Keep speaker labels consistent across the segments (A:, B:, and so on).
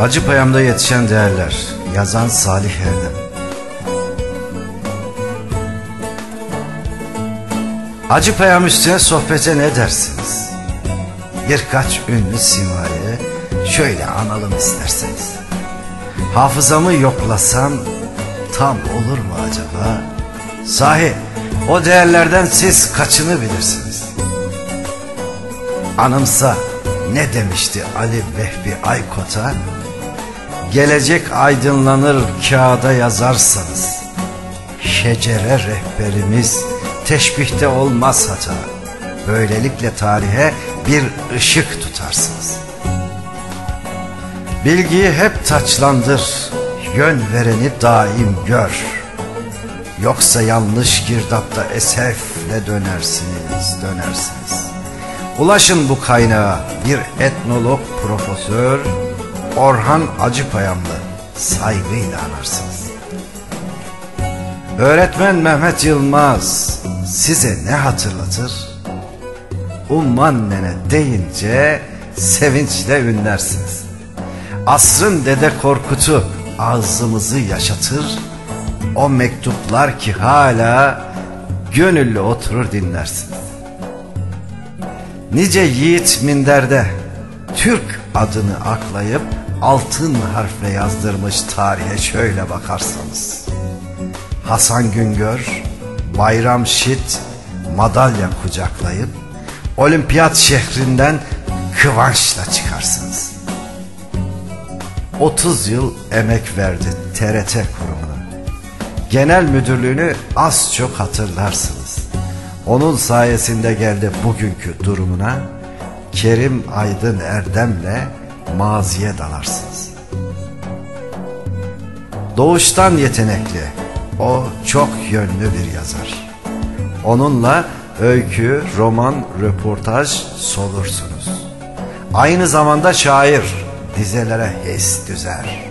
A: Hacı Payam'da yetişen değerler Yazan Salih Erdem Hacı Payam üstüne sohbete ne dersiniz? Birkaç ünlü simayı şöyle analım isterseniz. Hafızamı yoklasam tam olur mu acaba? Sahi o değerlerden siz kaçını bilirsiniz? Anımsa ne demişti Ali Vehbi Aykot'a? Gelecek aydınlanır kağıda yazarsanız. Şecere rehberimiz teşbihte olmaz hata. Böylelikle tarihe bir ışık tutarsınız. Bilgiyi hep taçlandır, yön vereni daim gör. Yoksa yanlış girdapta esefle dönersiniz, dönersiniz. Ulaşın bu kaynağa bir etnolog profesör Orhan Acıpayamlı saygıyla anarsınız. Öğretmen Mehmet Yılmaz size ne hatırlatır? Umman nene deyince sevinçle ünlersiniz. Asrın dede Korkut'u ağzımızı yaşatır. O mektuplar ki hala gönüllü oturur dinlersiniz. Nice yiğit minderde Türk adını aklayıp altın harfle yazdırmış tarihe şöyle bakarsanız. Hasan Güngör, Bayram Şit madalya kucaklayıp olimpiyat şehrinden kıvançla çıkarsınız. 30 yıl emek verdi TRT kurumuna. Genel müdürlüğünü az çok hatırlarsınız. Onun sayesinde geldi bugünkü durumuna. Kerim Aydın Erdem'le maziye dalarsınız. Doğuştan yetenekli, o çok yönlü bir yazar. Onunla öykü, roman, röportaj solursunuz. Aynı zamanda şair, dizelere hes düzer.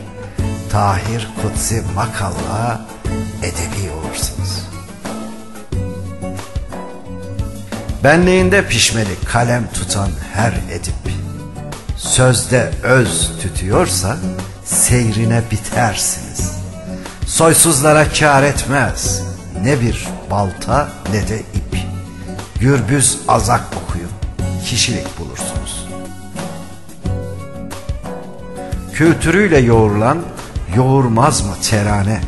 A: Tahir Kutsi makalla edebi olursunuz. Benliğinde pişmeli kalem tutan her edip Sözde öz tütüyorsa seyrine bitersiniz. Soysuzlara kar etmez. Ne bir balta ne de ip. Gürbüz azak okuyup kişilik bulursunuz. Kültürüyle yoğrulan yoğurmaz mı terane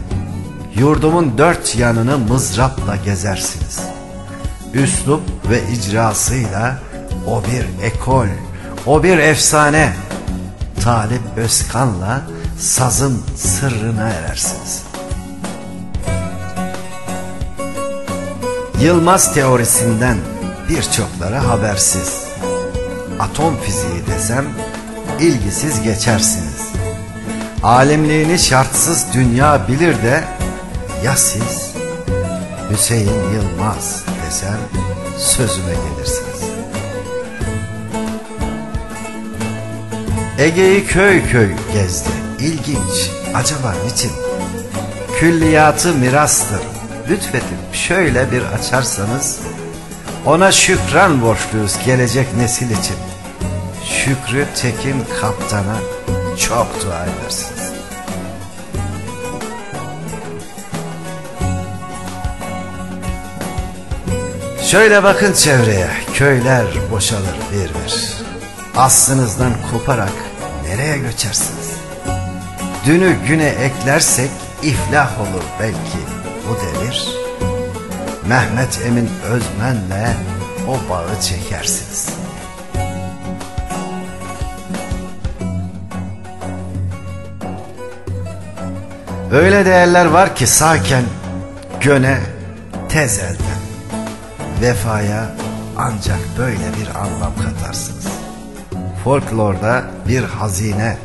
A: Yurdumun dört yanını mızrapla gezersiniz. Üslup ve icrasıyla o bir ekol, o bir efsane. Talip Özkan'la sazın sırrına erersiniz. Yılmaz teorisinden birçoklara habersiz. Atom fiziği desem ilgisiz geçersiniz. Alimliğini şartsız dünya bilir de ya siz Hüseyin Yılmaz desem sözüme gelirsiniz. Ege'yi köy köy gezdi. İlginç. Acaba niçin? Külliyatı mirastır. Lütfedip şöyle bir açarsanız ona şükran borçluyuz gelecek nesil için. Şükrü Tekin Kaptan'a çok dua edersiniz. Şöyle bakın çevreye, köyler boşalır bir bir. Aslınızdan koparak nereye göçersiniz? Dünü güne eklersek iflah olur belki bu devir. Mehmet Emin Özmen'le o bağı çekersiniz. Öyle değerler var ki sağken göne tez elden vefaya ancak böyle bir anlam katarsınız. Folklorda bir hazine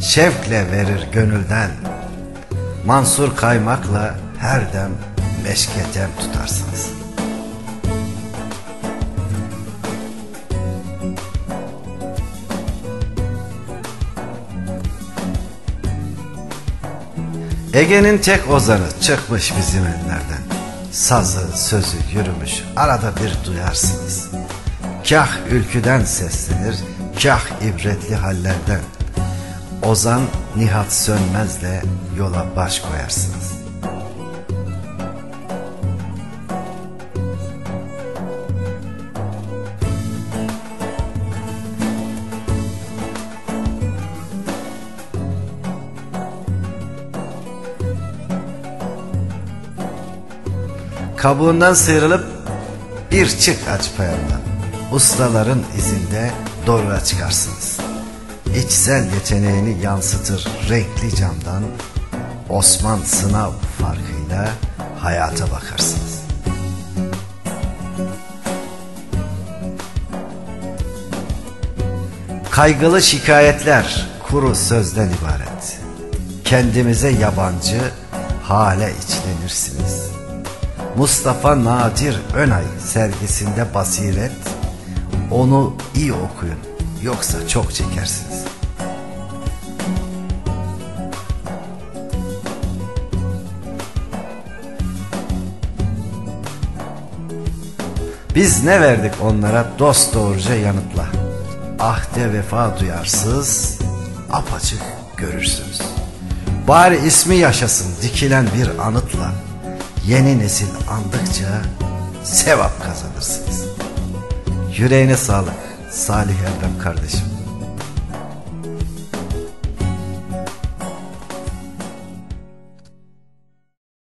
A: şevkle verir gönülden. Mansur kaymakla her dem meşketem tutarsınız. Ege'nin tek ozanı çıkmış bizim ellerden. Sazı, sözü yürümüş arada bir duyarsınız. Kah ülküden seslenir, kah ibretli hallerden. Ozan Nihat Sönmez'le yola baş koyarsınız. Kabuğundan sıyrılıp bir çık aç payandan. Ustaların izinde doğruya çıkarsınız. İçsel yeteneğini yansıtır renkli camdan Osman sınav farkıyla hayata bakarsınız. Kaygılı şikayetler kuru sözden ibaret. Kendimize yabancı hale içlenirsiniz. Mustafa Nadir Önay sergisinde basiret, onu iyi okuyun yoksa çok çekersiniz. Biz ne verdik onlara dost doğruca yanıtla. Ahde vefa duyarsız apaçık görürsünüz. Bari ismi yaşasın dikilen bir anıtla. Yeni nesil andıkça sevap kazanırsınız. Yüreğine sağlık Salih Erdem kardeşim.